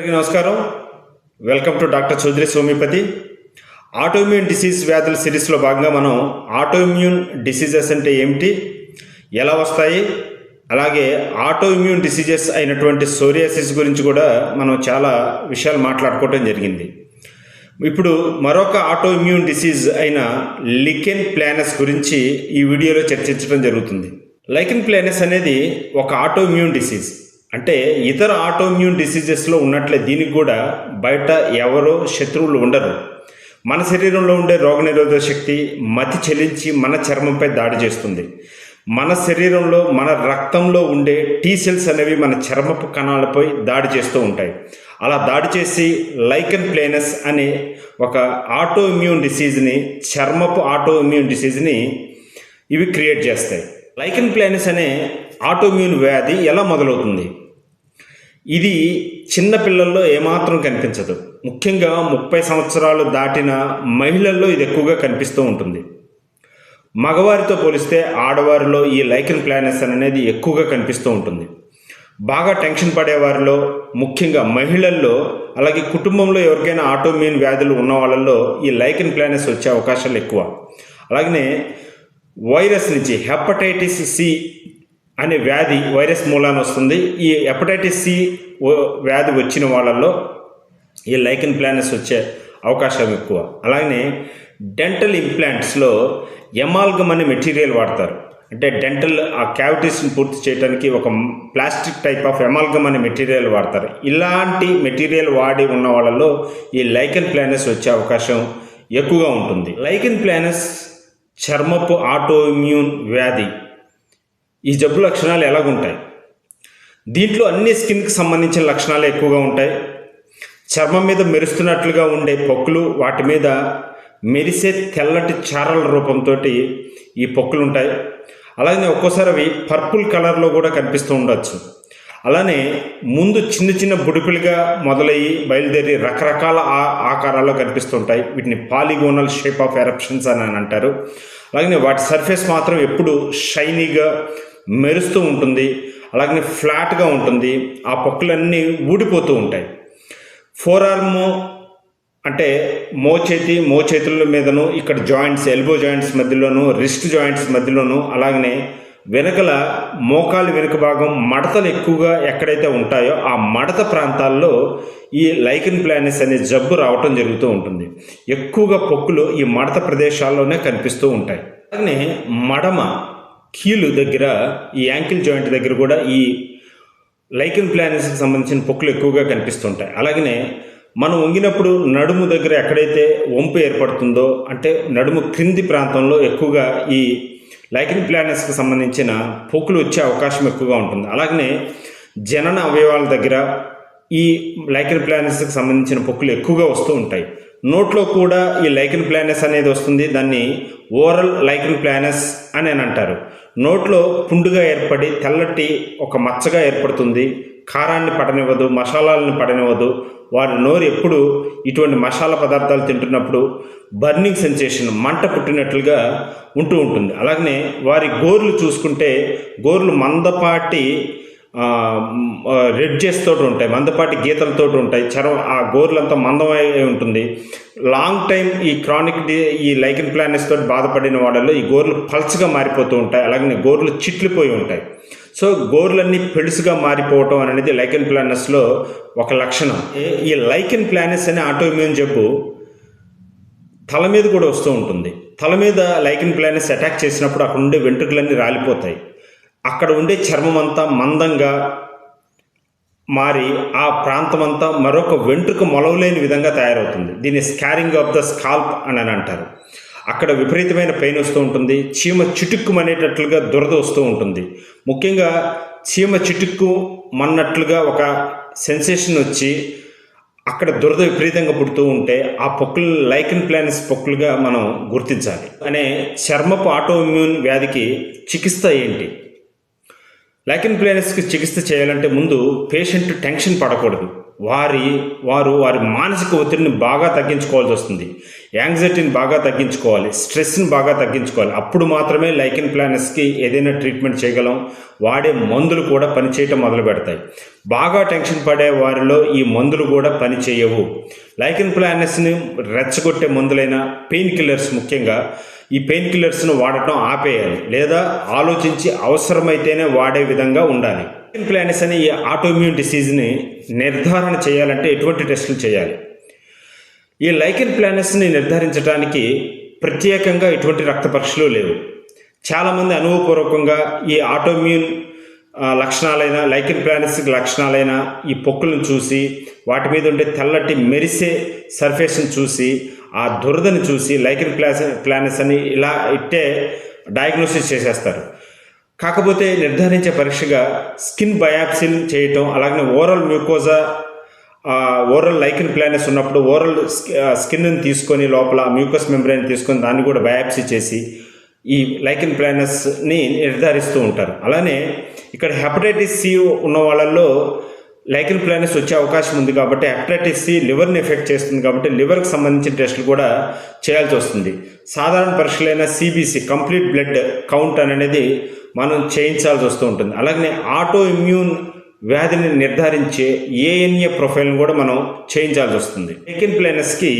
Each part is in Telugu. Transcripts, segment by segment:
అందరికీ నమస్కారం. Welcome to doctor Chowdary Somipathi autoimmune disease వ్యాధుల సిరీస్లో భాగంగా మనం ఆటోఇమ్యూన్ డిసీజెస్ అంటే ఏమిటి ఎలా వస్తాయి అలాగే ఆటోఇమ్యూన్ డిసీజెస్ అయినటువంటి సోరియాసిస్ గురించి కూడా మనం చాలా విషయాలు మాట్లాడుకోవటం జరిగింది. ఇప్పుడు మరొక ఆటోఇమ్యూన్ డిసీజ్ అయిన లికెన్ ప్లానస్ గురించి ఈ వీడియోలో చర్చించడం జరుగుతుంది. లైకెన్ ప్లానస్ అనేది ఒక ఆటోఇమ్యూన్ డిసీజ్ అంటే ఇతర ఆటోమ్యూన్ డిసీజెస్లో ఉన్నట్లే దీనికి కూడా బయట ఎవరో శత్రువులు ఉండరు. మన శరీరంలో ఉండే రోగనిరోధక శక్తి మతి చెలించి మన చర్మంపై దాడి చేస్తుంది. మన శరీరంలో మన రక్తంలో ఉండే టీ సెల్స్ అనేవి మన చర్మపు కణాలపై దాడి చేస్తూ ఉంటాయి. అలా దాడి చేసి లైకన్ ప్లేనస్ అనే ఒక ఆటో ఇమ్యూన్ డిసీజ్ని చర్మపు ఆటో ఇమ్యూన్ డిసీజ్ని ఇవి క్రియేట్ చేస్తాయి. లైకన్ ప్లేనస్ అనే ఆటోమ్యూన్ వ్యాధి ఎలా మొదలవుతుంది? ఇది చిన్నపిల్లల్లో ఏమాత్రం కనిపించదు. ముఖ్యంగా ముప్పై సంవత్సరాలు దాటిన మహిళల్లో ఇది ఎక్కువగా కనిపిస్తూ ఉంటుంది. మగవారితో పోలిస్తే ఆడవారిలో ఈ లైకన్ ప్లానెస్ అనేది ఎక్కువగా కనిపిస్తూ ఉంటుంది. బాగా టెన్షన్ పడేవారిలో ముఖ్యంగా మహిళల్లో అలాగే కుటుంబంలో ఎవరికైనా ఆటోమ్యూన్ వ్యాధులు ఉన్న వాళ్ళల్లో ఈ లైకన్ ప్లానెస్ వచ్చే అవకాశాలు ఎక్కువ. అలాగనే వైరస్ నుంచి హెపటైటిస్ సి అనే వ్యాధి వైరస్ మూలాన వస్తుంది. ఈ హెపటైటిస్ సి వ్యాధి వచ్చిన వాళ్ళల్లో ఈ లైకన్ ప్లానస్ వచ్చే అవకాశం ఎక్కువ. అలాగే డెంటల్ ఇంప్లాంట్స్లో ఎమాల్గమ్ అనే మెటీరియల్ వాడతారు. అంటే డెంటల్ ఆ క్యావిటీస్ని పూర్తి చేయడానికి ఒక ప్లాస్టిక్ టైప్ ఆఫ్ ఎమాల్గమ్ అనే మెటీరియల్ వాడతారు. ఇలాంటి మెటీరియల్ వాడి ఉన్న వాళ్ళలో ఈ లైకన్ ప్లానస్ వచ్చే అవకాశం ఎక్కువగా ఉంటుంది. లైకన్ ప్లానస్ చర్మపు ఆటోఇమ్యూన్ వ్యాధి ఈ జబ్బు లక్షణాలు ఎలాగుంటాయి? దీంట్లో అన్ని స్కిన్కి సంబంధించిన లక్షణాలు ఎక్కువగా ఉంటాయి. చర్మం మీద మెరుస్తున్నట్లుగా ఉండే పొక్కులు వాటి మీద మెరిసే తెల్లటి చారల రూపంతో ఈ పొక్కులు ఉంటాయి అలాగే ఒక్కోసారి అవి పర్పుల్ కలర్లో కూడా కనిపిస్తూ ఉండొచ్చు. అలానే ముందు చిన్న చిన్న బుడిపిలుగా మొదలయ్యి బయలుదేరి రకరకాల ఆ ఆకారాల్లో కనిపిస్తుంటాయి. వీటిని పాలిగోనల్ షేప్ ఆఫ్ ఎరప్షన్స్ అని అని అంటారు. అలాగే వాటి సర్ఫేస్ మాత్రం ఎప్పుడు షైనీగా మెరుస్తూ ఉంటుంది అలాగే ఫ్లాట్గా ఉంటుంది ఆ పొక్కులన్నీ ఊడిపోతూ ఉంటాయి. ఫోర్ ఆర్మ్ అంటే మోచేతి మోచేతుల మీదను ఇక్కడ జాయింట్స్ ఎల్బో జాయింట్స్ మధ్యలోను రిస్ట్ జాయింట్స్ మధ్యలోను అలాగనే వెనకల మోకాలు వెనుక భాగం మడతలు ఎక్కువగా ఎక్కడైతే ఉంటాయో ఆ మడత ప్రాంతాల్లో ఈ లైకన్ ప్లానెస్ అనే జబ్బు రావటం జరుగుతూ ఉంటుంది. ఎక్కువగా పొక్కులు ఈ మడత ప్రదేశాల్లోనే కనిపిస్తూ ఉంటాయి. అలాగే మడమ కీలు దగ్గర ఈ యాంకిల్ జాయింట్ దగ్గర కూడా ఈ లైకన్ ప్లానెస్కి సంబంధించిన పొక్కులు ఎక్కువగా కనిపిస్తుంటాయి. అలాగనే మనం వంగినప్పుడు నడుము దగ్గర ఎక్కడైతే వంపు ఏర్పడుతుందో అంటే నడుము క్రింది ప్రాంతంలో ఎక్కువగా ఈ లైకన్ ప్లానెస్కి సంబంధించిన పొక్కులు వచ్చే అవకాశం ఎక్కువగా ఉంటుంది. అలాగనే జనన అవయవాల దగ్గర ఈ లైకన్ ప్లానెస్కి సంబంధించిన పొక్కులు ఎక్కువగా వస్తూ ఉంటాయి. నోట్లో కూడా ఈ లైకన్ ప్లానెస్ అనేది వస్తుంది. దాన్ని ఓరల్ లైకన్ ప్లానెస్ అని అని అంటారు. నోట్లో పుండుగా ఏర్పడి తెల్లటి ఒక మచ్చగా ఏర్పడుతుంది. కారాన్ని పడనివ్వదు మసాలాలను పడనివ్వదు. వారి నోరు ఎప్పుడు ఇటువంటి మసాలా పదార్థాలు తింటున్నప్పుడు బర్నింగ్ సెన్సేషన్ మంట పుట్టినట్లుగా ఉంటూ ఉంటుంది. అలాగనే వారి గోర్లు చూసుకుంటే గోర్లు మందపాటి రెడ్జెస్ తోటి ఉంటాయి మందపాటి గీతలతో ఉంటాయి చర్మం ఆ గోర్లంతా మందమై ఉంటుంది. లాంగ్ టైం ఈ క్రానిక్ ఈ లైకిన్ ప్లానెస్ తోటి బాధపడిన వాళ్ళలో ఈ గోర్లు పల్చగా మారిపోతూ ఉంటాయి అలాగే గోర్లు చిట్లిపోయి ఉంటాయి. సో గోర్లన్నీ పెడుసుగా మారిపోవటం అనేది లైకెన్ ప్లానెస్లో ఒక లక్షణం. ఈ లైకెన్ ప్లానెస్ అనే ఆటోమ్యూన్ జబ్బు తల మీద కూడా వస్తూ ఉంటుంది. తల మీద లైకెన్ ప్లానెస్ అటాక్ చేసినప్పుడు అక్కడ ఉండే వెంట్రుకలన్నీ రాలిపోతాయి. అక్కడ ఉండే చర్మం అంతా మందంగా మారి ఆ ప్రాంతం అంతా మరొక వెంట్రుక మొలవలేని విధంగా తయారవుతుంది. దీన్ని స్కారింగ్ ఆఫ్ ద స్కాల్ప్ అని అని అంటారు. అక్కడ విపరీతమైన పెయిన్ వస్తూ ఉంటుంది. చీమ చిటుక్కుమనేటట్లుగా దురద వస్తూ ఉంటుంది. ముఖ్యంగా చీమ చిటుక్కు మన్నట్లుగా ఒక సెన్సేషన్ వచ్చి అక్కడ దురద విపరీతంగా పుడుతూ ఉంటే ఆ పొక్కులు లైకన్ ప్లానస్ పొక్కులుగా మనం గుర్తించాలి. అనే చర్మపు ఆటోఇమ్యూన్ వ్యాధికి చికిత్స ఏంటి? లైకన్ ప్లానస్కి చికిత్స చేయాలంటే ముందు పేషెంట్ టెన్షన్ పడకూడదు. వారి వారు వారి మానసిక ఒత్తిడిని బాగా తగ్గించుకోవాల్సి వస్తుంది. యాంగ్జైటీని బాగా తగ్గించుకోవాలి. స్ట్రెస్ని బాగా తగ్గించుకోవాలి. అప్పుడు మాత్రమే లైకిన్ ప్లానెస్కి ఏదైనా ట్రీట్మెంట్ చేయగలం. వాడే మందులు కూడా పనిచేయటం మొదలు పెడతాయి. బాగా టెన్షన్ పడే వారిలో ఈ మందులు కూడా పని చేయవు. లైకిన్ ప్లానెస్ని రెచ్చగొట్టే మందులైన పెయిన్ కిల్లర్స్ ముఖ్యంగా ఈ పెయిన్ కిల్లర్స్ను వాడటం ఆపేయాలి. లేదా ఆలోచించి అవసరమైతేనే వాడే విధంగా ఉండాలి. లైకిన్ ప్లానెస్ అనే ఈ ఆటోమ్యూన్ డిసీజ్ని నిర్ధారణ చేయాలంటే ఎటువంటి టెస్టులు చేయాలి? ఈ లైకెన్ ప్లానెస్ని నిర్ధారించడానికి ప్రత్యేకంగా ఎటువంటి రక్త పరీక్షలు లేవు. చాలామంది అనుభవపూర్వకంగా ఈ ఆటోమ్యూన్ లక్షణాలైన లైకెన్ ప్లానెస్ లక్షణాలైన ఈ పొక్కులను చూసి వాటి మీద ఉండే తెల్లటి మెరిసే సర్ఫేస్ని చూసి ఆ దురదని చూసి లైకెన్ ప్లాస్ ప్లానెస్ అని ఇలా ఇట్టే డయాగ్నోసిస్ చేసేస్తారు. కాకపోతే నిర్ధారించే పరీక్షగా స్కిన్ బయాప్సీలు చేయటం అలాగే oral mucosa oral lichen planus ఉన్నప్పుడు ఓరల్ స్కిన్ తీసుకొని లోపల మ్యూకస్ మెంబ్రెయిన్ తీసుకొని దాన్ని కూడా బయాప్సీ చేసి ఈ లైకిన్ ప్లానెస్ని నిర్ధారిస్తూ ఉంటారు. అలానే ఇక్కడ హెపటైటిస్ సి ఉన్న వాళ్ళల్లో లైకిన్ ప్లానెస్ వచ్చే అవకాశం ఉంది కాబట్టి హెపటైటిస్ సి లివర్ని ఎఫెక్ట్ చేస్తుంది కాబట్టి లివర్కి సంబంధించిన టెస్టులు కూడా చేయాల్సి వస్తుంది. సాధారణ పరీక్షలైన సిబిసి కంప్లీట్ బ్లడ్ కౌంట్ అనేది మనం చేయించాల్సి వస్తూ ఉంటుంది. అలాగే ఆటో ఇమ్యూన్ వ్యాధిని నిర్ధారించే ఏఎన్ఏ ప్రొఫైల్ని కూడా మనం చేయించాల్సి వస్తుంది. లైకిన్ ప్లేనస్కి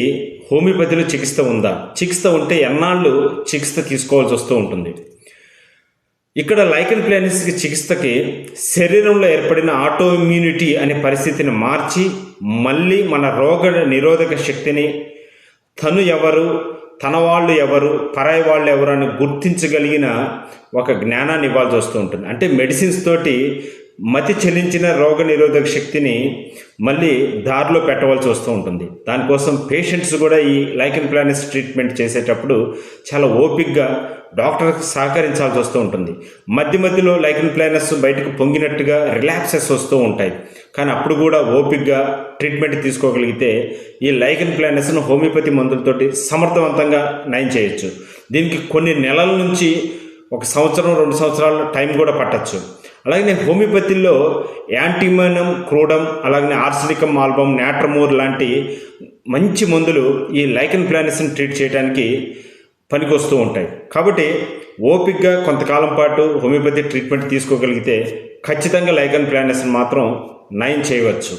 హోమియోపతిలో చికిత్స ఉందా? చికిత్స ఉంటే ఎన్నాళ్ళు చికిత్స తీసుకోవాల్సి వస్తూ ఉంటుంది. ఇక్కడ లైకన్ ప్లానెస్కి చికిత్సకి శరీరంలో ఏర్పడిన ఆటో ఇమ్యూనిటీ అనే పరిస్థితిని మార్చి మళ్ళీ మన రోగ నిరోధక శక్తిని తను ఎవరు తన వాళ్ళు ఎవరు పరాయి వాళ్ళు ఎవరు అని గుర్తించగలిగిన ఒక జ్ఞానాన్ని ఇవ్వాల్సి వస్తూ ఉంటుంది. అంటే మెడిసిన్స్ తోటి మతి చెల్లించిన రోగ నిరోధక శక్తిని మళ్ళీ దారిలో పెట్టవలసి వస్తూ ఉంటుంది. దానికోసం పేషెంట్స్ కూడా ఈ లైకన్ ప్లానిస్ ట్రీట్మెంట్ చేసేటప్పుడు చాలా ఓపిక్గా డాక్టర్కి సహకరించాల్సి వస్తూ ఉంటుంది. మధ్య మధ్యలో లైకన్ ప్లానెస్ బయటకు పొంగినట్టుగా రిలాక్సెస్ వస్తూ ఉంటాయి. కానీ అప్పుడు కూడా ఓపిక్గా ట్రీట్మెంట్ తీసుకోగలిగితే ఈ లైకన్ ప్లానెస్ను హోమియోపతి మందులతోటి సమర్థవంతంగా నయం చేయొచ్చు. దీనికి కొన్ని నెలల నుంచి ఒక సంవత్సరం రెండు సంవత్సరాల టైం కూడా పట్టచ్చు. అలాగే హోమియోపతిలో యాంటీమనం క్రూడం అలాగే ఆర్సనికం ఆల్బమ్ నాట్రమోర్ లాంటి మంచి మందులు ఈ లైకన్ ప్లానెస్ని ట్రీట్ చేయడానికి పనికొస్తూ ఉంటాయి. కాబట్టి ఓపిక్గా కొంతకాలం పాటు హోమియోపతి ట్రీట్మెంట్ తీసుకోగలిగితే ఖచ్చితంగా లైకన్ ప్లానెస్ని మాత్రం నయం చేయవచ్చు.